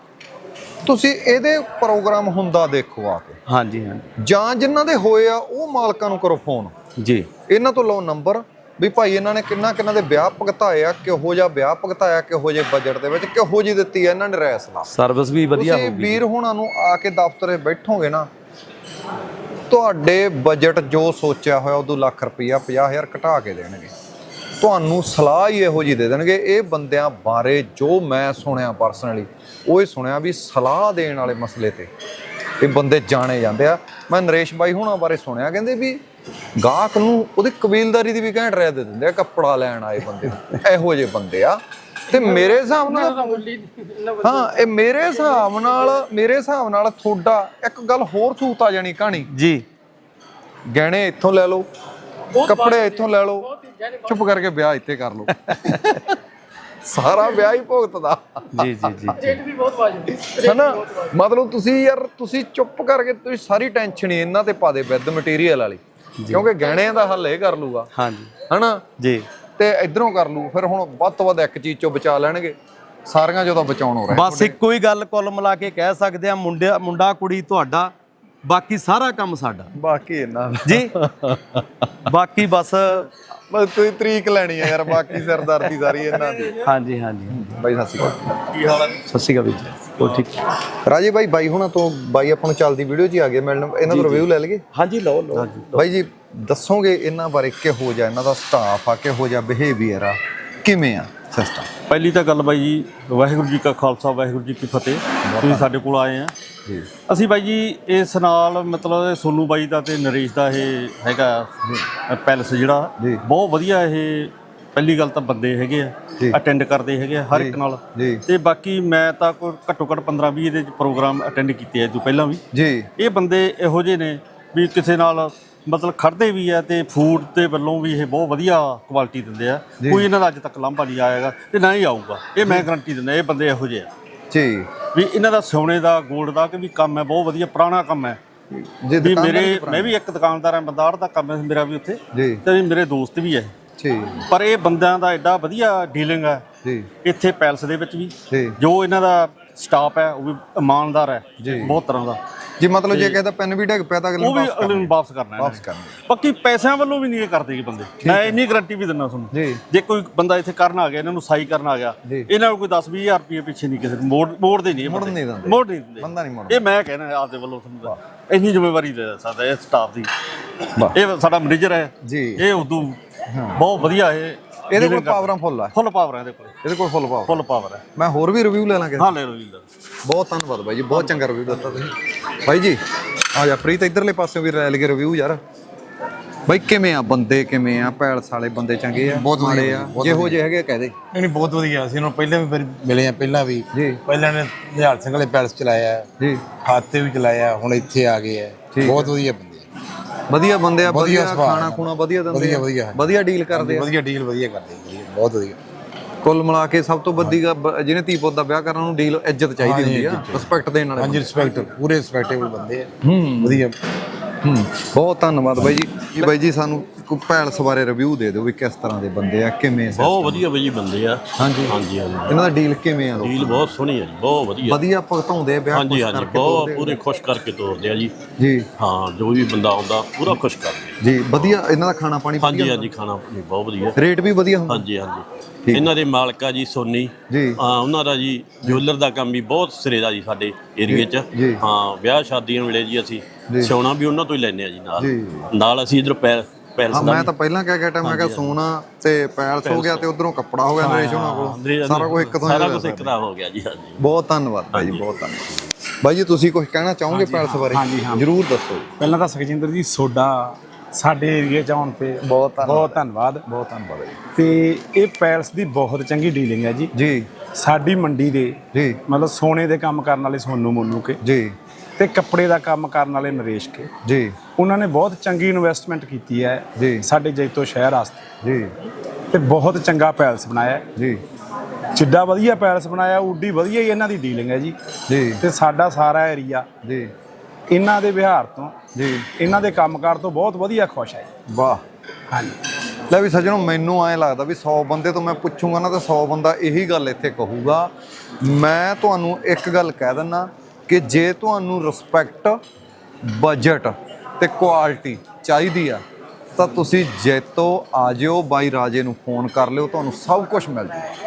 ਤੁਸੀਂ ਇਹਦੇ ਪ੍ਰੋਗਰਾਮ ਹੁੰਦਾ ਦੇਖੋ ਆ ਕੇ। ਹਾਂਜੀ ਹਾਂਜੀ। ਜਾਂ ਜਿਨ੍ਹਾਂ ਦੇ ਹੋਏ ਆ ਉਹ ਮਾਲਕਾਂ ਨੂੰ ਕਰੋ ਫੋਨ। ਜੀ। ਇਹਨਾਂ ਤੋਂ ਲਓ ਨੰਬਰ ਵੀ ਭਾਈ ਇਹਨਾਂ ਨੇ ਕਿੰਨਾ ਕਿੰਨਾ ਦੇ ਵਿਆਹ ਭੁਗਤਾਏ ਆ ਕਿਹੋ ਜਿਹਾ ਵਿਆਹ ਭੁਗਤਾਇਆ ਕਿਹੋ ਜਿਹੇ ਬਜਟ ਦੇ ਵਿੱਚ ਕਿਹੋ ਜਿਹੀ ਦਿੱਤੀ ਆ ਇਹਨਾਂ ਨੇ ਰੈਸ ਦਾ ਸਰਵਿਸ ਵੀ ਵਧੀਆ ਤੁਸੀਂ ਹੋਊਗੀ। ਵੀਰ ਹੋਣਾ ਨੂੰ ਆ ਕੇ ਦਫ਼ਤਰੇ ਬੈਠੋਗੇ ਨਾ ਤੁਹਾਡੇ ਬਜਟ ਜੋ ਸੋਚਿਆ ਹੋਇਆ ਉਦੋਂ ਲੱਖ ਰੁਪਈਆ 50000 ਘਟਾ ਕੇ ਦੇਣਗੇ। ਤੁਹਾਨੂੰ ਸਲਾਹ ਹੀ ਇਹੋ ਜੀ ਦੇ ਦੇਣਗੇ ਇਹ ਬੰਦਿਆਂ ਬਾਰੇ ਜੋ ਮੈਂ ਸੁਣਿਆ ਪਰਸਨਲੀ ਉਹ ਹੀ ਸੁਣਿਆ ਵੀ ਸਲਾਹ ਦੇਣ ਵਾਲੇ ਮਸਲੇ ਤੇ ਇਹ ਬੰਦੇ ਜਾਣੇ ਜਾਂਦੇ ਆ। ਮੈਂ ਨਰੇਸ਼ ਬਾਈ ਹੁਣਾਂ ਬਾਰੇ ਸੁਣਿਆ ਕਹਿੰਦੇ ਵੀ ਗਾਹਕ ਨੂੰ ਉਹਦੀ ਕਬੀਲਦਾਰੀ ਦੀ ਵੀ ਘੈਂਟ ਰਹਿ ਦੇ ਦਿੰਦੇ ਆ ਕੱਪੜਾ ਲੈਣ ਆਏ ਬੰਦੇ। ਇਹੋ ਜਿਹੇ ਬੰਦੇ ਆ। ਤੇ ਮੇਰੇ ਹਿਸਾਬ ਨਾਲ ਹਾਂ ਇਹ ਮੇਰੇ ਹਿਸਾਬ ਨਾਲ ਮੇਰੇ ਹਿਸਾਬ ਨਾਲ ਤੁਹਾਡਾ ਇੱਕ ਗੱਲ ਹੋਰ ਸੂਤ ਆ ਜਾਣੀ ਕਹਾਣੀ। ਜੀ। ਗਹਿਣੇ ਇੱਥੋਂ ਲੈ ਲਓ ਕੱਪੜੇ ਇੱਥੋਂ ਲੈ ਲਓ ਚੁੱਪ ਕਰਕੇ ਵਿਆਹ ਇੱਥੇ ਕਰ ਲਓ। ਸਾਰਾ ਵਿਆਹ ਹੀ ਭੁਗਤਦਾ। ਜੀ ਜੀ ਜੀ ਜੀ। ਹਨਾ? ਮਤਲਬ ਤੁਸੀਂ ਯਾਰ ਤੁਸੀਂ ਚੁੱਪ ਕਰਕੇ ਤੁਸੀਂ ਸਾਰੀ ਟੈਨਸ਼ਨ ਹੀ ਇਹਨਾਂ ਤੇ ਪਾ ਦੇ ਵਿਦ ਮਟੀਰੀਅਲ ਵਾਲੀ। ਕਿਉਂਕਿ ਗਹਿਣਿਆਂ ਦਾ ਹੱਲ ਇਹ ਕਰ ਲੂਗਾ। ਹਾਂਜੀ। ਹਨਾ? ਜੀ। ਤੇ ਇਧਰੋਂ ਕਰ ਲੂ ਫਿਰ ਹੁਣ ਵੱਧ ਤੋਂ ਵੱਧ ਇੱਕ ਚੀਜ਼ ਚੋਂ ਬਚਾ ਲੈਣਗੇ। ਸਾਰੀਆਂ ਜਦੋਂ ਬਚਾਉਣ ਹੋ ਰਹੇ ਬਸ ਇੱਕੋ ਹੀ ਗੱਲ ਕੁੱਲ ਮਿਲਾ ਕੇ ਕਹਿ ਸਕਦੇ ਆ ਮੁੰਡਿਆ ਮੁੰਡਾ ਕੁੜੀ ਤੁਹਾਡਾ ਬਾਕੀ ਸਾਰਾ ਕੰਮ ਸਾਡਾ। ਬਾਕੀ ਇਹਨਾਂ ਦਾ ਜੀ। ਬਾਕੀ ਬਸ ਬਸ ਤੁਸੀਂ ਤਰੀਕ ਲੈਣੀ ਆ ਯਾਰ ਬਾਕੀ ਸਿਰਦਰਦੀ ਸਾਰੀ ਇਹਨਾਂ ਦੀ। ਹਾਂਜੀ ਹਾਂਜੀ। ਬਾਈ ਸਤਿ ਸ਼੍ਰੀ ਅਕਾਲ। ਕੀ ਹਾਲ ਹੈ? ਸਤਿ ਸ਼੍ਰੀ ਅਕਾਲ ਵੀਰ ਜੀ। ਹੋਰ ਠੀਕ? ਰਾਜੀ ਬਾਈ ਬਾਈ ਹੁਣਾਂ ਤੋਂ ਬਾਈ ਆਪਾਂ ਨੂੰ ਚੱਲਦੀ ਵੀਡੀਓ 'ਚ ਹੀ ਆ ਗਏ ਮਿਲਣ। ਇਹਨਾਂ ਦਾ ਰਿਵਿਊ ਲੈ ਲਈਏ? ਹਾਂਜੀ ਲਓ ਲਓ। ਬਾਈ ਜੀ ਦੱਸੋਗੇ ਇਹਨਾਂ ਬਾਰੇ ਕਿਹੋ ਜਿਹਾ ਇਹਨਾਂ ਦਾ ਸਟਾਫ ਆ ਕਿਹੋ ਜਿਹਾ ਬਿਹੇਵੀਅਰ ਆ ਕਿਵੇਂ ਆ? ਸਿਸਟਮ ਪਹਿਲੀ ਤਾਂ ਗੱਲ ਬਾਈ ਜੀ ਵਾਹਿਗੁਰੂ ਜੀ ਕਾ ਖਾਲਸਾ ਵਾਹਿਗੁਰੂ ਜੀ ਕੀ ਫਤਿਹ। ਤੁਸੀਂ ਸਾਡੇ ਕੋਲ ਆਏ ਆ। ਜੀ। ਅਸੀਂ ਬਾਈ ਜੀ ਇਸ ਨਾਲ ਮਤਲਬ ਸੋਨੂ ਬਾਈ ਦਾ ਤੇ ਨਰੇਸ਼ ਦਾ ਇਹ ਹੈਗਾ ਪੈਲਸ ਜਿਹੜਾ। ਬਹੁਤ ਵਧੀਆ ਇਹ ਪਹਿਲੀ ਗੱਲ ਤਾਂ ਬੰਦੇ ਹੈਗੇ। ਆ ਅਟੈਂਡ ਕਰਦੇ ਹੈਗੇ ਆ ਹਰ ਇੱਕ ਨਾਲ। ਤੇ ਬਾਕੀ ਮੈਂ ਤਾਂ ਕੋਈ ਘੱਟੋ ਘੱਟ 15 20 ਇਹਦੇ ਪ੍ਰੋਗਰਾਮ ਅਟੈਂਡ ਕੀਤੇ ਆ ਜੋ ਪਹਿਲਾਂ ਵੀ। ਜੀ। ਇਹ ਬੰਦੇ ਇਹੋ ਜਿਹੇ ਨੇ ਵੀ ਕਿਸੇ ਨਾਲ ਮਤਲਬ ਖੜਦੇ ਵੀ ਆ ਤੇ ਫੂਡ ਦੇ ਵੱਲੋਂ ਵੀ ਇਹ ਬਹੁਤ ਵਧੀਆ ਕੁਆਲਿਟੀ ਦਿੰਦੇ ਆ। ਕੋਈ ਇਹਨਾਂ ਦਾ ਅੱਜ ਤੱਕ ਲਾਂਭਾ ਨਹੀਂ ਆਏਗਾ ਤੇ ਨਾ ਹੀ ਆਊਗਾ। ਇਹ ਮੈਂ ਗਰੰਟੀ ਦਿੰਦਾ ਇਹ ਬੰਦੇ ਇਹੋ ਜਿਹੇ ਆ। ਜੀ। ਵੀ ਇਹਨਾਂ ਦਾ ਸੋਨੇ ਦਾ 골ਡ ਦਾ ਕਿ ਵੀ ਕੰਮ ਹੈ ਬਹੁਤ ਵਧੀਆ ਪੁਰਾਣਾ ਕੰਮ ਹੈ। ਜੀ ਵੀ ਮੇਰੇ ਮੈਂ ਵੀ ਇੱਕ ਦੁਕਾਨਦਾਰ ਹਾਂ ਬੰਦਾੜ ਦਾ ਕੰਮ ਹੈ ਮੇਰਾ ਵੀ ਉੱਥੇ। ਜੀ। ਤੇ ਮੇਰੇ ਦੋਸਤ ਵੀ ਹੈ। ਜੀ। ਪਰ ਇਹ ਬੰਦਿਆਂ ਦਾ ਐਡਾ ਵਧੀਆ ਡੀਲਿੰਗ ਹੈ। ਜੀ। ਇੱਥੇ ਪੈਲਸ ਦੇ ਵਿੱਚ ਵੀ। ਜੀ। ਇਹਨਾਂ ਦਾ ਸਟਾਫ ਹੈ ਉਹ ਵੀ ਇਮਾਨਦਾਰ ਹੈ। ਬਹੁਤ ਤਰ੍ਹਾਂ ਦਾ। ਜੀ ਮਤਲਬ ਜੇ ਕਿਸੇ ਦਾ ਪੈਨ ਵੀ ਡਿੱਗ ਪਿਆ ਤਾਂ ਅਗਲੇ ਉਹ ਨੂੰ ਵੀ ਵਾਪਸ ਅਗਲੇ ਨੂੰ ਵਾਪਸ ਕਰਨਾ ਵਾਪਸ ਨੇ। ਕਰਨਾ ਬਾਕੀ ਪੈਸਿਆਂ ਵੱਲੋਂ ਵੀ ਨਹੀਂ ਇਹ ਕਰਦੇ ਜੀ ਬੰਦੇ। ਮੈਂ ਇੰਨੀ ਗਾਰੰਟੀ ਵੀ ਦਿੰਦਾ ਤੁਹਾਨੂੰ। ਜੀ। ਜੇ ਕੋਈ ਬੰਦਾ ਇੱਥੇ ਕਰਨ ਆ ਗਿਆ ਇਹਨਾਂ ਨੂੰ ਸਾਈ ਕਰਨ ਆ ਗਿਆ ਜੀ। ਇਹਨਾਂ ਨੂੰ ਕੋਈ 10 20000 ਰੁਪਏ ਪਿੱਛੇ ਨਹੀਂ ਕਿਸੇ ਨੂੰ ਮੋੜ ਮੋੜਦੇ ਨਹੀਂ ਇਹ ਮੁੜਨ ਬੰਦੇ। ਨਹੀਂ ਦਿੰਦੇ। ਮੋੜ ਨਹੀਂ ਦਿੰਦੇ। ਬੰਦਾ ਨਹੀਂ ਮੁੜਦਾ। ਇਹ ਮੈਂ ਕਹਿਣਾ ਆਪਦੇ ਵੱਲੋਂ ਤੁਹਾਨੂੰ ਤਾਂ। ਇੰਨੀ ਜ਼ਿੰਮੇਵਾਰੀ ਦੇ ਸਕਦਾ ਇਹ ਸਟਾਫ ਦੀ। ਵਾਹ। ਇਹ ਸਾਡਾ ਮੈਨੇਜਰ ਹੈ। ਜੀ। ਇਹ ਉਦੋਂ ਬਹੁਤ ਵਧੀਆ ਇਹ ਇਹਦੇ ਕੋਲ ਪਾਵਰਾਂ ਫੁੱਲ ਆ। ਫੁੱਲ ਪਾਵਰ ਹੈ ਇਹਦੇ ਕੋਲ। ਇਹਦੇ ਕੋਲ ਫੁੱਲ ਪਾਵਰ ਫੁੱਲ ਪਾਵਰ ਹੈ ਮੈਂ ਹੋਰ ਵੀ ਰਿਵਿਊ ਲੈ ਲਾਂਗੇ। ਹਾਂ ਲੈ ਲਓ ਜੀ ਲੈ ਲਓ। ਬਹੁਤ ਧੰਨਵਾਦ ਬਾਈ ਜੀ ਬਹੁਤ ਚੰਗਾ ਰਿਵਿਊ ਦਿੱਤਾ ਤੁਸੀਂ। ਬਾਈ ਜੀ ਆ ਜਾ ਪ੍ਰੀਤ ਇਧਰਲੇ ਪਾਸੇ ਵੀ ਲੈ ਲਈਏ ਰਿਵਿਊ ਯਾਰ। ਬਾਈ ਕਿਵੇਂ ਆ ਬੰਦੇ ਕਿਵੇਂ ਆ? ਪੈਲਸ ਵਾਲੇ ਬੰਦੇ ਚੰਗੇ ਆ ਬਹੁਤ ਵਧੀਆ ਮਾੜੇ ਆ? ਜਿਹੋ ਜਿਹੇ ਹੈਗੇ ਕਹਦੇ ਨਹੀਂ ਨਹੀਂ ਬਹੁਤ ਵਧੀਆ। ਅਸੀਂ ਉਹਨਾਂ ਪਹਿਲਾਂ ਵੀ ਮਿਲੇ ਆ ਪਹਿਲਾਂ ਵੀ। ਜੀ। ਪਹਿਲਾਂ ਨੇ ਨਿਹਾਲ ਸਿੰਘ ਵਾਲੇ ਪੈਲਸ ਚਲਾਇਆ। ਜੀ। ਖਾਤੇ ਵੀ ਚਲਾਇਆ ਹੁਣ ਇੱਥੇ ਆ ਗਏ ਆ। ਬਹੁਤ ਵਧੀਆ ਬੰਦੇ ਆ। ਵਧੀਆ ਬੰਦੇ ਆ ਵਧੀਆ ਖਾਣਾ ਖੂਣਾ ਵਧੀਆ ਦਿੰਦੇ ਵਧੀਆ, ਆ। ਵਧੀਆ। ਵਧੀਆ ਡੀਲ ਕਰਦੇ ਆ। ਵਧੀਆ ਡੀਲ ਵਧੀਆ ਕਰਦੇ ਬਹੁਤ ਵਧੀਆ। ਕੁੱਲ ਮਿਲਾ ਕੇ ਸਭ ਤੋਂ ਵੱਡੀ ਜਿਹਨੇ ਧੀ ਪੁੱਤ ਦਾ ਵਿਆਹ ਕਰਨਾ ਉਹਨੂੰ ਡੀਲ ਇੱਜ਼ਤ ਚਾਹੀਦੀ ਹੁੰਦੀ ਆ ਰਿਸਪੈਕਟ ਦੇਣ ਵਾਲੇ ਹਾਂਜੀ ਰਿਸਪੈਕਟ ਪੂਰੇ ਰਿਸਪੈਕਟੇਬਲ ਬੰਦੇ ਆ। ਹੂੰ। ਵਧੀਆ। ਹੂੰ। ਬਹੁਤ ਧੰਨਵਾਦ ਬਾਈ ਜੀ। ਜੀ ਬਾਈ ਜੀ ਸਾਨੂੰ ਕੋਈ ਪੈਲਸ ਬਾਰੇ ਰਿਵਿਊ ਦੇ ਦਿਓ ਵੀ ਕਿਸ ਤਰ੍ਹਾਂ ਦੇ ਬੰਦੇ ਆ ਕਿਵੇਂ ਬਹੁਤ ਵਧੀਆ ਬਈ ਬੰਦੇ ਆ। ਹਾਂਜੀ। ਹਾਂਜੀ ਹਾਂਜੀ। ਇਹਨਾਂ ਦਾ ਡੀਲ ਕਿਵੇਂ ਆ ਡੀਲ ਬਹੁਤ ਸੋਹਣੀ ਹੈ ਜੀ ਬਹੁਤ ਵਧੀਆ। ਵਧੀਆ ਭਗਤਾਉਂਦੇ ਆ ਵਿਆਹ ਹਾਂਜੀ ਹਾਂਜੀ ਬਹੁਤ ਆ। ਪੂਰੇ ਖੁਸ਼ ਕਰਕੇ ਤੋਰਦੇ ਆ ਜੀ। ਜੀ। ਹਾਂ ਜੋ ਵੀ ਬੰਦਾ ਆਉਂਦਾ ਪੂਰਾ ਖੁਸ਼ ਕਰਦੇ ਆ। ਜੀ ਵਧੀਆ ਇਹਨਾਂ ਦਾ ਖਾਣਾ ਪਾਣੀ ਹਾਂਜੀ ਹਾਂਜੀ ਖਾਣਾ ਜੀ ਬਹੁਤ ਵਧੀਆ। ਰੇਟ ਵੀ ਵਧੀਆ ਹੁੰਦਾ? ਹਾਂਜੀ ਹਾਂਜੀ। ਇਹਨਾਂ ਦੇ ਮਾਲਕਾ ਜੀ ਸੋਨੀ। ਜੀ। ਹਾਂ ਉਹਨਾਂ ਦਾ ਜੀ ਜੁਐਲਰ ਦਾ ਕੰਮ ਵੀ ਬਹੁਤ ਸਿਰੇ ਦਾ ਜੀ ਸਾਡੇ ਏਰੀਏ 'ਚ। ਹਾਂ ਵਿਆਹ ਸ਼ਾਦੀਆਂ ਵੇਲੇ ਜੀ ਅਸੀਂ ਸੋਨਾ ਵੀ ਉਹਨਾਂ ਤੋਂ ਹੀ ਲੈਨੇ ਆ ਜੀ ਨਾਲ। ਨਾਲ ਅਸੀਂ ਇਧਰ ਪੈਲਸ ਹਾਂ ਦਾ ਮੈਂ ਤਾਂ ਪਹਿਲਾਂ ਕਹਿ ਗਿਆ ਮੈਂ ਕਿਹਾ ਸੋਨਾ ਤੇ ਪੈਲਸ ਹੋ ਗਿਆ ਤੇ ਉਧਰੋਂ ਕੱਪੜਾ ਹੋ ਗਿਆ ਨਰੇਸ਼ ਉਹਨਾਂ ਕੋਲ। ਸਾਰਾ ਕੁਝ ਇੱਕ ਤੋਂ ਸਾਰਾ ਕੁਝ ਇੱਕ ਦਾ ਹੋ ਗਿਆ ਜੀ ਹਾਂਜੀ। ਬਹੁਤ ਧੰਨਵਾਦ ਭਾਈ ਬਹੁਤ ਧੰਨਵਾਦ। ਬਾਈ ਜੀ ਤੁਸੀਂ ਕੁਝ ਕਹਿਣਾ ਚਾਹੋਗੇ ਪੈਲਸ ਬਾਰੇ। ਜਰੂਰ ਦੱਸੋ ਪਹਿਲਾਂ ਤਾਂ ਸੁਖਜਿੰਦਰ ਜੀ ਸੋਡਾ ਸਾਡੇ ਏਰੀਏ ਚ ਆਉਣ ਤੇ ਬਹੁਤ। ਬਹੁਤ ਧੰਨਵਾਦ। ਬਹੁਤ ਧੰਨਵਾਦ ਤੇ ਇਹ ਪੈਲਸ ਦੀ ਬਹੁਤ ਚੰਗੀ ਡੀਲਿੰਗ ਹੈ ਜੀ। ਜੀ। ਸਾਡੀ ਮੰਡੀ ਦੇ ਜੀ। ਮਤਲਬ ਸੋਨੇ ਦੇ ਕੰਮ ਕਰਨ ਵਾਲੇ ਸੋਨੂ ਮੋਨੂ ਕੇ ਜੀ। ਤੇ ਕੱਪੜੇ ਦਾ ਕੰਮ ਕਰਨ ਵਾਲੇ ਨਰੇਸ਼ ਕੇ। ਜੀ। ਉਹਨਾਂ ਨੇ ਬਹੁਤ ਚੰਗੀ ਇਨਵੈਸਟਮੈਂਟ ਕੀਤੀ ਹੈ ਜੀ। ਸਾਡੇ ਜੈਤੋ ਸ਼ਹਿਰ ਵਾਸਤੇ। ਜੀ। ਤੇ ਬਹੁਤ ਚੰਗਾ ਪੈਲਸ ਬਣਾਇਆ। ਜੀ। ਜਿੱਡਾ ਵਧੀਆ ਪੈਲਸ ਬਣਾਇਆ ਉੱਡੀ ਵਧੀਆ ਹੀ ਇਹਨਾਂ ਦੀ ਡੀਲਿੰਗ ਹੈ ਜੀ। ਜੀ। ਤੇ ਸਾਡਾ ਸਾਰਾ ਏਰੀਆ ਜੀ। ਇਹਨਾਂ ਦੇ ਵਿਹਾਰ ਤੋਂ ਜੀ। ਇਹਨਾਂ ਦੇ ਕੰਮਕਾਰ ਤੋਂ ਬਹੁਤ ਵਧੀਆ ਖੁਸ਼ ਹੈ ਵਾਹ। ਹਾਂਜੀ। ਲੈ ਵੀ ਸੱਜਣੋ ਮੈਨੂੰ ਐਂ ਲੱਗਦਾ ਵੀ 100 ਬੰਦੇ ਤੋਂ ਮੈਂ ਪੁੱਛੂੰਗਾ ਨਾ ਤਾਂ 100 ਬੰਦਾ ਇਹੀ ਗੱਲ ਇੱਥੇ ਕਹੂਗਾ। ਮੈਂ ਤੁਹਾਨੂੰ ਇੱਕ ਗੱਲ ਕਹਿ ਦਿੰਨਾ ਕਿ ਜੇ ਤੁਹਾਨੂੰ ਰਿਸਪੈਕਟ ਬਜਟ ਤੇ ਕੁਆਲਿਟੀ ਚਾਹੀਦੀ ਆ, ਤਾਂ ਤੁਸੀਂ ਜੈਤੋ ਆ ਜਿਓ ਬਾਈ ਰਾਜੇ ਨੂੰ ਫੋਨ ਕਰ ਲਿਓ, ਤੁਹਾਨੂੰ ਸਭ ਕੁਝ ਮਿਲ ਜੂ